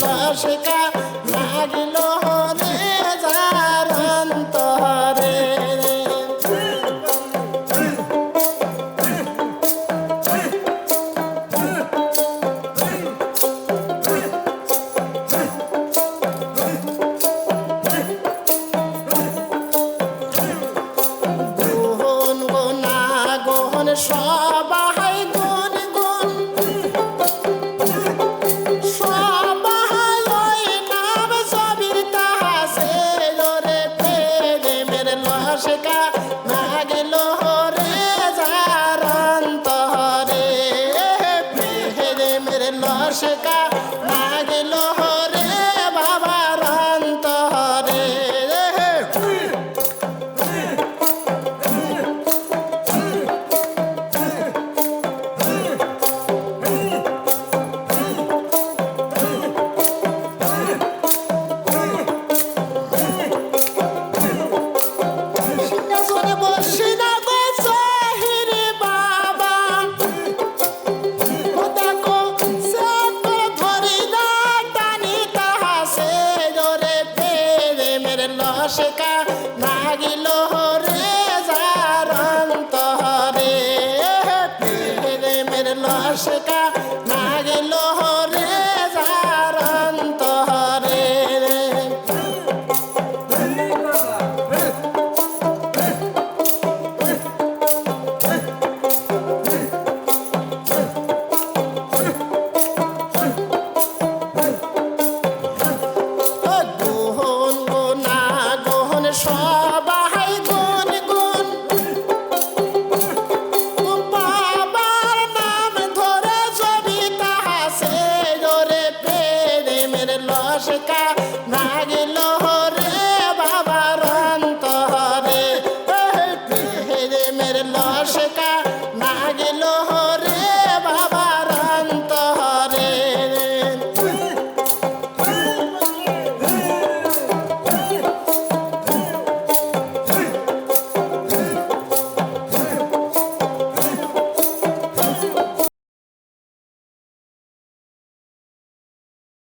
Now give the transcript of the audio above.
লসকা লাগিল। গুণ সবাই গুণ গুণ হরে যারন্ত হরে প্রেমের লসকা শেখা ভাগিল রে যার অন্তরে। প্রেমের লশেখা ভাগিল আশেকা না গেল।